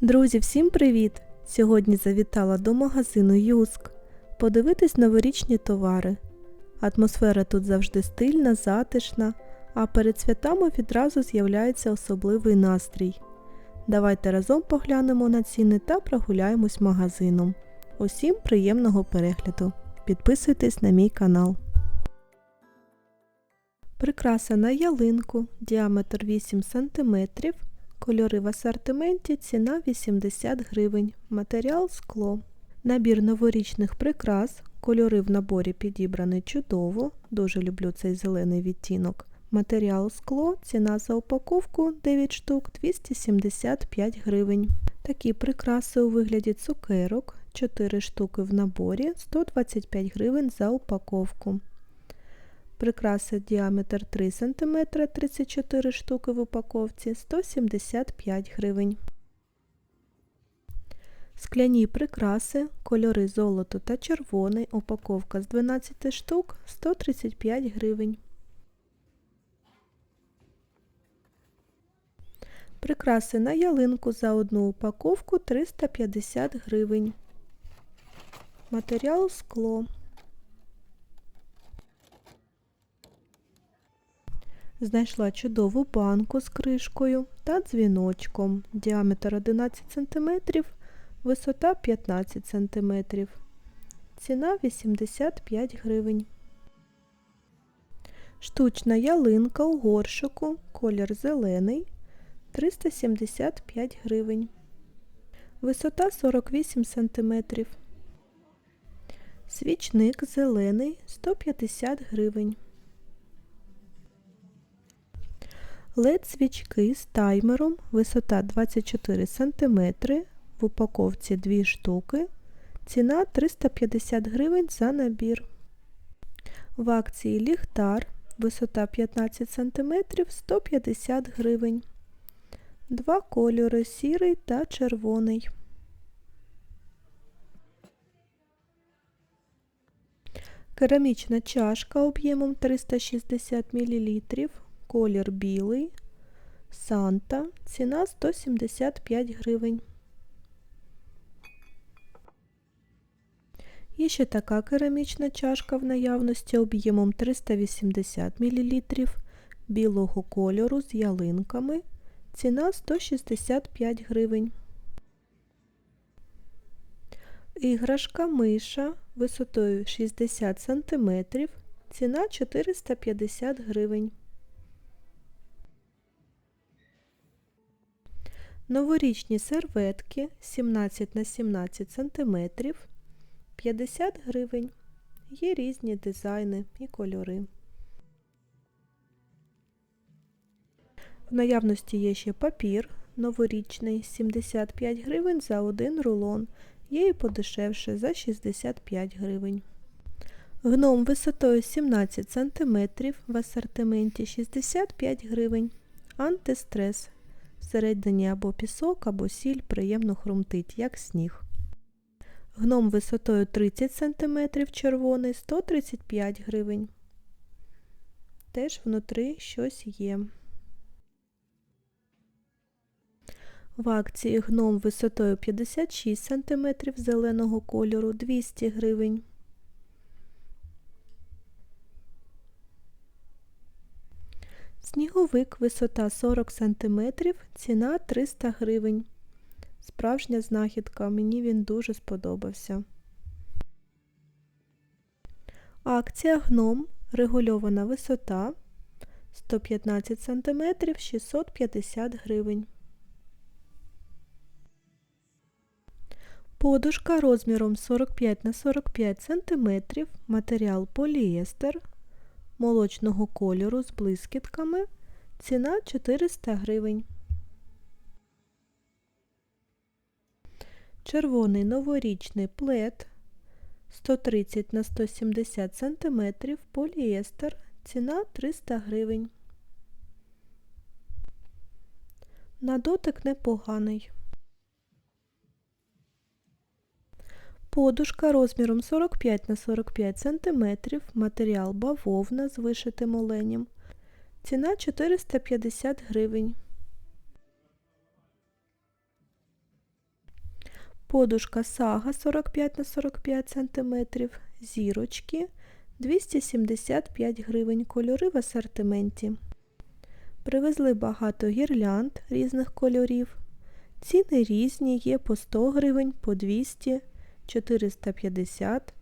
Друзі, всім привіт! Сьогодні завітала до магазину Юск. Подивитись новорічні товари. Атмосфера тут завжди стильна, затишна, а перед святами відразу з'являється особливий настрій. Давайте разом поглянемо на ціни та прогуляємось магазином. Усім приємного перегляду! Підписуйтесь на мій канал. Прикраса на ялинку, діаметр 8 см, кольори в асортименті, ціна 80 гривень, матеріал скло. Набір новорічних прикрас, кольори в наборі підібрані чудово, дуже люблю цей зелений відтінок. Матеріал скло, ціна за упаковку 9 штук 275 гривень. Такі прикраси у вигляді цукерок, 4 штуки в наборі 125 гривень за упаковку. Прикраса діаметр 3 см 34 штуки в упаковці 175 гривень. Скляні прикраси, кольори золото та червоний, упаковка з 12 штук 135 гривень. Прикраси на ялинку за одну упаковку 350 гривень. Матеріал скло. Знайшла чудову банку з кришкою та дзвіночком. Діаметр 11 см, висота 15 см. Ціна 85 гривень. Штучна ялинка у горшику, колір зелений 375 гривень. Висота 48 см. Свічник зелений 150 гривень. Led свічки з таймером, висота 24 см, в упаковці 2 штуки, ціна 350 гривень за набір. В акції ліхтар, висота 15 см, 150 гривень. Два кольори сірий та червоний. Керамічна чашка об'ємом 360 мл колір білий, Санта, ціна 175 гривень. Є ще така керамічна чашка в наявності об'ємом 380 мл білого кольору з ялинками. Ціна 165 гривень. Іграшка миша висотою 60 см. Ціна 450 гривень. Новорічні серветки 17 на 17 см 50 гривень. Є різні дизайни і кольори. В наявності є ще папір новорічний 75 гривень за один рулон. Є і подешевше за 65 гривень. Гном висотою 17 см в асортименті 65 гривень. Антистрес Всередині або пісок, або сіль приємно хрумтить, як сніг. Гном висотою 30 см червоний 135 гривень. Теж внутри щось є. В акції гном висотою 56 см зеленого кольору 200 гривень. Сніговик висота 40 см, ціна 300 гривень. Справжня знахідка, мені він дуже сподобався. Акція гном регульована висота 115 см 650 гривень. Подушка розміром 45 на 45 см, матеріал поліестер молочного кольору з блискітками. Ціна 400 гривень. Червоний новорічний плед 130 на 170 см поліестер. Ціна 300 гривень. На дотик непоганий. Подушка розміром 45 на 45 см, матеріал бавовна з вишитим оленем. Ціна 450 гривень. подушка сага 45 на 45 см, зірочки 275 гривень, кольори в асортименті. Привезли багато гірлянд різних кольорів. Ціни різні, є по 100 гривень, по 200, 450.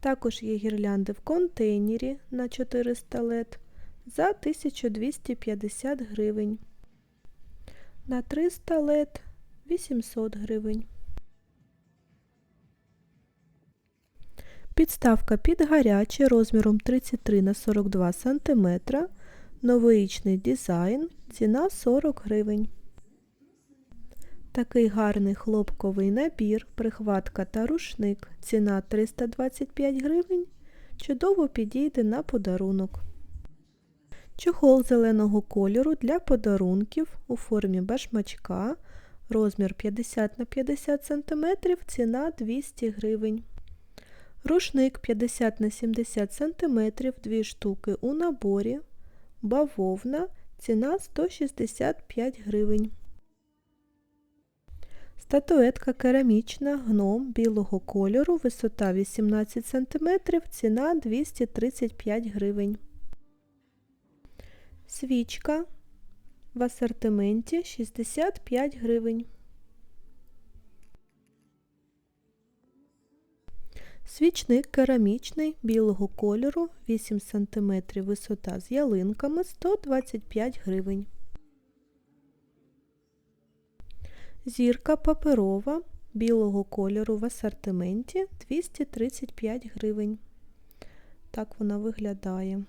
Також є гірлянди в контейнері на 400 лет за 1250 гривень. На 300 лет 800 гривень. Підставка під гаряче розміром 33 на 42 см. Новорічний дизайн. Ціна 40 гривень. Такий гарний хлопковий набір, прихватка та рушник. Ціна 325 гривень. Чудово підійде на подарунок. Чохол зеленого кольору для подарунків у формі башмачка. Розмір 50 на 50 см, ціна 200 гривень. Рушник 50 на 70 см, 2 штуки у наборі. Бавовна, ціна 165 гривень. Статуетка керамічна, гном білого кольору, висота 18 см, ціна 235 гривень. Свічка в асортименті 65 гривень. Свічник керамічний білого кольору 8 см висота з ялинками 125 гривень. Зірка паперова білого кольору в асортименті 235 гривень. Так вона виглядає.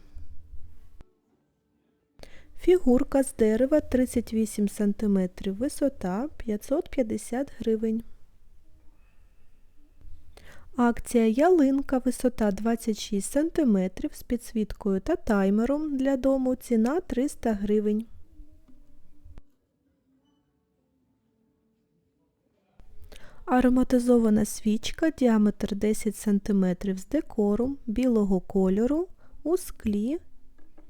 Фігурка з дерева 38 см висота 550 гривень. Акція ялинка висота 26 см з підсвіткою та таймером для дому ціна 300 гривень. Ароматизована свічка діаметр 10 см з декором білого кольору у склі.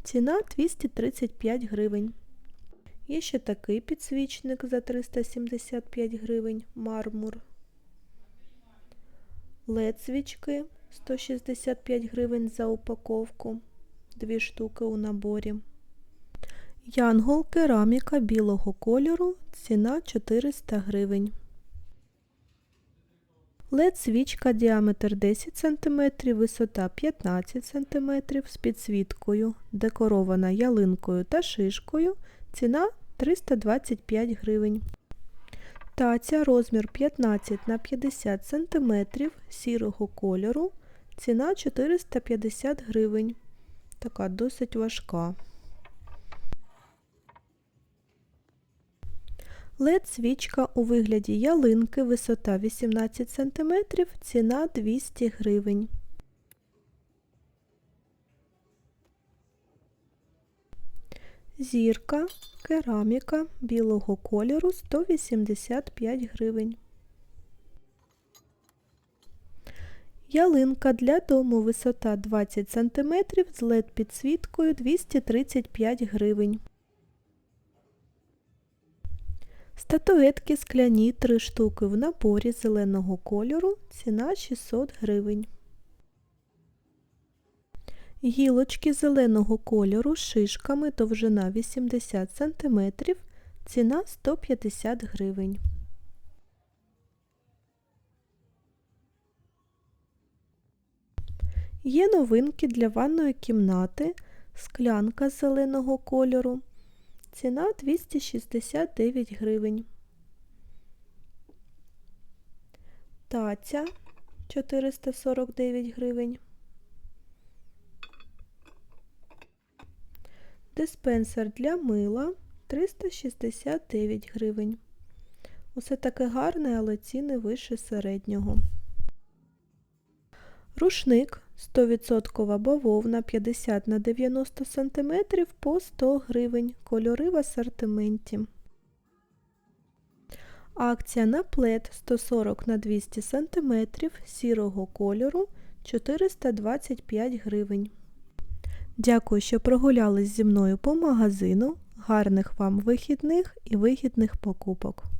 Ціна 235 гривень. Є ще такий підсвічник за 375 гривень мармур. led свічки 165 гривень за упаковку. Дві штуки у наборі. Янгол кераміка білого кольору. Ціна 400 гривень. Led свічка діаметр 10 см, висота 15 см з підсвіткою, декорована ялинкою та шишкою. Ціна 325 гривень. Таця розмір 15 на 50 см сірого кольору. Ціна 450 гривень. Така досить важка. Led свічка у вигляді ялинки, висота 18 см, ціна 200 гривень. Зірка, кераміка білого кольору 185 гривень. Ялинка для дому висота 20 см з led підсвіткою 235 гривень. Статуетки скляні 3 штуки в наборі зеленого кольору. Ціна 600 гривень. Гілочки зеленого кольору з шишками довжина 80 см. Ціна 150 гривень. Є новинки для ванної кімнати, склянка зеленого кольору. Ціна 269 гривень. Таця 449 гривень. Диспенсер для мила 369 гривень. Усе таке гарне, але ціни вище середнього. Рушник 100% бавовна 50 на 90 см по 100 гривень. Кольори в асортименті. Акція на плед 140 на 200 см сірого кольору 425 гривень. Дякую, що прогулялись зі мною по магазину. Гарних вам вихідних і вигідних покупок!